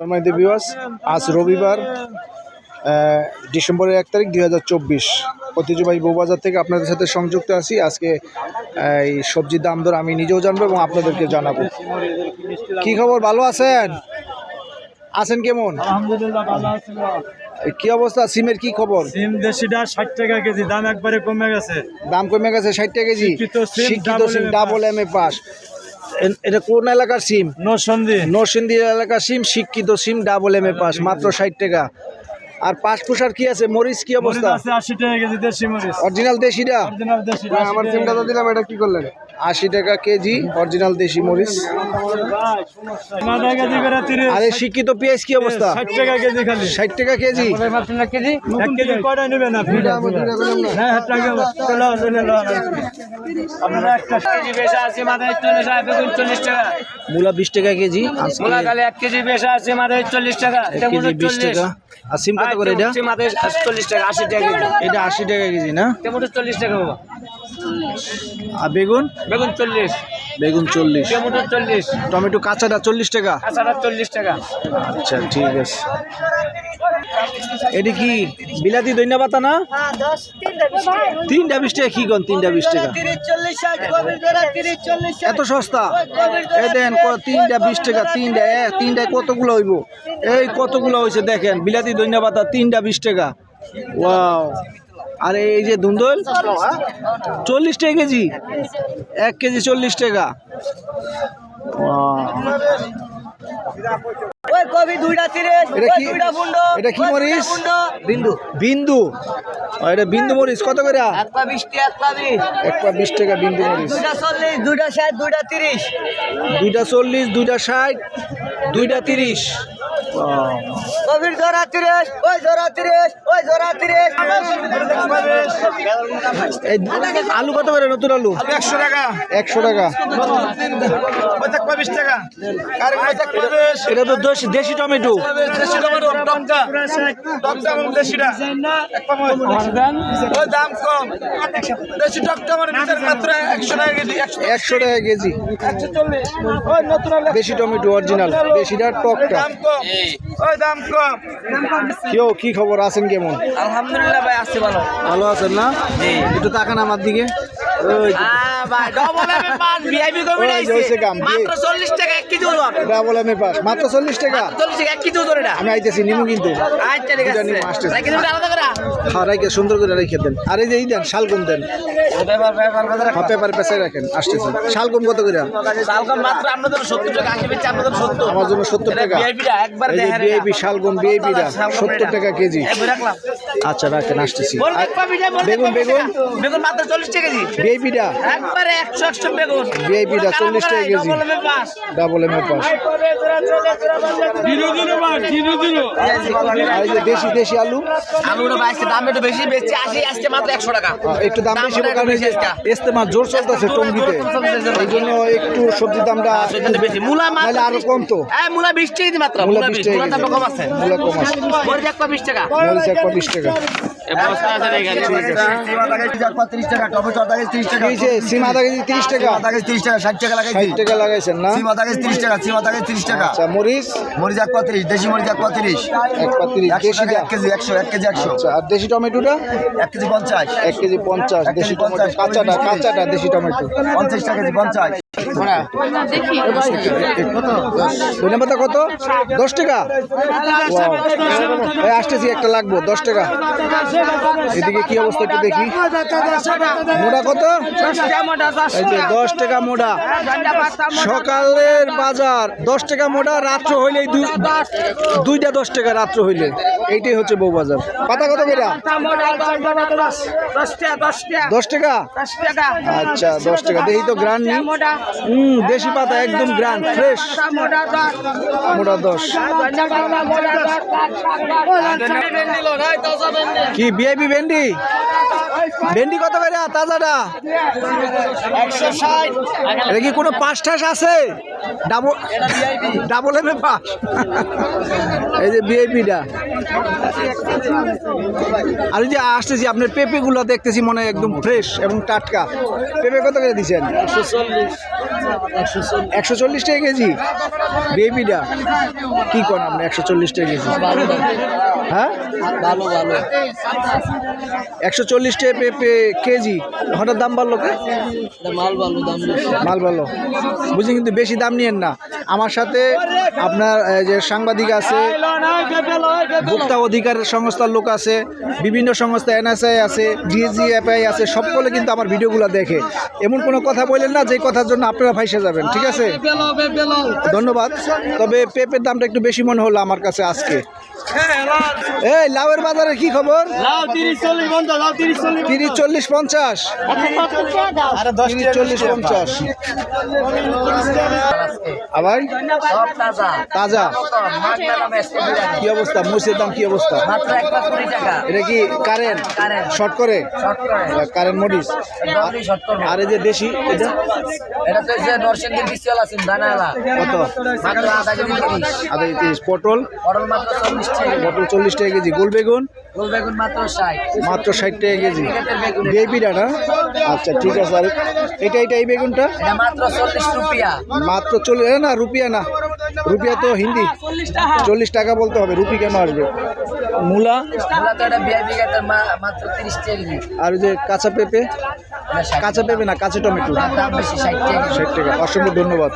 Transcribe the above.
সম্মানিত বিবাস আজ রবিবার ডিসেম্বরের এক তারিখ দুই হাজার চব্বিশ। ঐতিহ্যবাহী বউবাজার থেকে আপনাদের সাথে সংযুক্ত আছি। আজকে এই সবজির দাম দর আমি নিজেও জানব এবং আপনাদেরকে জানাব। কি খবর? ভালো আছেন? আছেন কেমন? কি অবস্থা? সিমের কি খবর? সিম দেশিটা ষাট টাকা কেজি দাম একবারে কমে গেছে। দাম কমে গেছে ষাট টাকা কেজি। শিক্ষিত সিম, ডাবল এম এ পাস। এটা কোন এলাকার সিম? নরসিন্দি নরসিন্দি এলাকার সিম শিক্ষিত সিম ডাবল এম এ পাস মাত্র ষাট টাকা। আর পোষার কি আছে? মরিচ কি অবস্থা? আছে আশি টাকা কেজি দেশি মরিচ। অরিজিনাল দেশিটা? অরিজিনাল দেশি আমার সিমটা তো দিলাম এটা কি করলেন? আশি টাকা কেজি অরিজিনাল দেশি মরিচ। আর শিক্ষিত পেঁয়াজ কি অবস্থা? ষাট টাকা কেজি মূলা বিশ টাকা কেজি এক কেজি বেশি আছে মাথায় চল্লিশ টাকা। কেজি বিশ টাকা। আর সিম কত করে এটা? চল্লিশ টাকা আশি টাকা কেজি। এটা আশি টাকা কেজি না? চল্লিশ টাকা বাবা। আর বেগুন? বেগুন চল্লিশ। বেগুন চল্লিশ। টমেটো চল্লিশ। টমেটো কাঁচাটা চল্লিশ টাকা? কাঁচাটা চল্লিশ টাকা। আচ্ছা ঠিক আছে। এটি কি বিলাতি দৈন্য পাতা না? তিনটা বিশ টাকা কি কন তিনটা বিশ টাকা? এত সস্তা? এই দেন তিনটা বিশ টাকা তিনটা এ তিনটায় কতগুলো হইব? এই কতগুলো হয়েছে দেখেন বিলাতি দৈন্য পাতা তিনটা বিশ টাকা। ওয়াও। আর এই যে ধুন্দল চল্লিশ টাকা কেজি এক কেজি চল্লিশ টাকা। এটা কি মরিচ? বিন্দু। বিন্দু। এটা বিন্দু মরিচ কত করে? এক পা বিশটি এক পা বিশ বিশ টাকা বিন্দু মরিচ। দুইটা চল্লিশ দুইটা ষাট দুইটা তিরিশ। দুইটা চল্লিশ দুইটা ষাট দুইটা তিরিশ। কবির জোড়া তিরিশ ওই জোড়া তিরিশ ওই জোড়া তিরিশ। আলু কত করে নতুন আলু? একশো টাকা। একশো টাকা। টাকা। এটা তো দেশি দেশি টমেটো। দাম কম দেশি মাত্র একশো টাকা কেজি একশো টাকা কেজি। দেশি টমেটো অরিজিনাল দেশিটা টকটা। দাম কম। ওই দাম কম। কেউ কি খবর? আছেন কেমন? আলহামদুলিল্লাহ ভাই আসছে ভালো। ভালো আছেন না? একটু তাকান আমার দিকে। মাত্র চল্লিশ টাকা এক কেজি ওজন। ডাবল এম এ পাস মাত্র চল্লিশ টাকা? চল্লিশ টাকা এক কেজি ওজন এটা। আমি আইতেছি নিমু কিন্তু। আচ্ছা হ্যাঁ রাইকে সুন্দর করে রেখে দেন। আর এই যে এই দেন শালগম দেন। ব্যাপার হ্যাঁ পেপার পেঁচাই রাখেন আসতেছে। শালগম কত করে? আমার জন্য সত্তর টাকা। বিআইপি শালগম বিআইপিটা সত্তর টাকা কেজি। আচ্ছা রাখেন আসতেছি। বল আর দেখবা ভিডিও বল বেগুন বেগুন। বেগুন মাত্র চল্লিশ টাকা কেজি। বিআইপিটা? একবারে বেগুন VIP 40 টাকা KG. Double pass double M pass zero zero পাঁচ জিরো জিরো। আর যে দেশি দেশি আলু? আলুটা বাইশে দাম একটু বেশি আশি আসছে মাত্র একশো টাকা। একটু দাম বেশি কারণ বেশি আজকে। ইস্তেমা জোর চলতেছে টঙ্গিতে। এই জন্য একটু সবজির দামটা সেজন্য বেশি। মূলা মাত্র আরও কম তো। হ্যাঁ মূলা বিশ টাকা মাত্র মূলা মূলা বিশ বিশ। টাকা মূলা কম আছে। মূলা কম আছে। মরিচ বিশ টাকা। মরিচ বিশ টাকা। আচ্ছা দেশি মরিচ এক পঁয়ত্রিশ। এক পা তিরিশ একশো টাকা এক কেজি একশো এক কেজি একশো। আচ্ছা আর দেশি টমেটোটা? এক কেজি পঞ্চাশ। এক কেজি পঞ্চাশ দেশি টমেটো। পঞ্চাশ। কাঁচাটা কাঁচাটা দেশি টমেটো। পঞ্চাশ টাকা কেজি পঞ্চাশ। ধন্যবাদ কত? দশ টাকা? আসতেছি একটা লাগবো দশ টাকা। এদিকে কি অবস্থা একটু দেখি। মোটা কত? দশ টাকা মোটা সকালের বাজার দশ টাকা মোটা রাত্র হইলেই দুই- দুইটা দশ টাকা রাত্র হইলে। এইটাই হচ্ছে বউ বাজার। পাতা কত করে দশ টাকা? আচ্ছা দশ টাকা। দেখি তো গ্রান নি হুম দেশি পাতা একদম গ্রান ফ্রেশ মোটা দশ। কি বিআইপি ভেন্ডি? ভেন্ডি কত করে? তাজাটা? এটা কি কোনো পাঁচ ঠাস আছে? ডাবল এম এ পাস এই যে বিআইপিটা আর যে আসতেছি, আপনার পেঁপেগুলো দেখতেছি, মনে একদম ফ্রেশ এবং টাটকা। পেঁপে কত করে দিচ্ছেন? একশো চল্লিশ টাকা কেজি। বিআইপিটা কি করেন আপনি? একশো চল্লিশ টাকা কেজি। হ্যাঁ? ভালো ভালো। একশো চল্লিশ টাকা কেজি। হঠাৎ দাম বাড়লো মাল ভালো দাম মাল ভালো বুঝি কিন্তু বেশি দাম নিয়েন না। আমার সাথে আপনার যে সাংবাদিক আছে, ভোক্তা অধিকার সংস্থার লোক আছে, বিভিন্ন সংস্থা এনএসআই আছে, ডিজিএফআই আছে সকলে কিন্তু আমার ভিডিওগুলো দেখে। এমন কোনো কথা বললেন না, যে কথার জন্য আপনারা ভাইসে যাবেন, ঠিক আছে? ধন্যবাদ। তবে পেঁপের দামটা একটু বেশি মনে হলো আমার কাছে আজকে। এই, লাউয়ের বাজারে কি খবর? তিরিশ চল্লিশ পঞ্চাশ। তিরিশ চল্লিশ পঞ্চাশ। আবার? তাজা। কি অবস্থা? মরিচের দাম কি অবস্থা? এটা কি কারেন্ট। শর্ট করে? কারেন্ট মরিচ আর এই যে দেশি এটা? কত? আধা তিরিশ পটল? পটল চল্লিশ টাকা কেজি। গোল বেগুন? গোল বেগুন মাত্র ষাট। মাত্র ষাট টাকা কেজি। পেকেটের বেগুন। বেবিটা না আচ্ছা ঠিক আছে। আর এটা এটা এই বেগুনটা? মাত্র চল্লিশ রুপিয়া। মাত্র চল্লিশ এ না রুপিয়া না। রুপিয়া তো হিন্দি। চল্লিশ টাকা। বলতে হবে রুপি কেন আসবে? মূলা? আর ওই যে কাঁচা পেঁপে? কাঁচা পেঁপে না কাঁচা টমেটো? বেশি ষাট টাকা। ষাট টাকা। অসংখ্য ধন্যবাদ।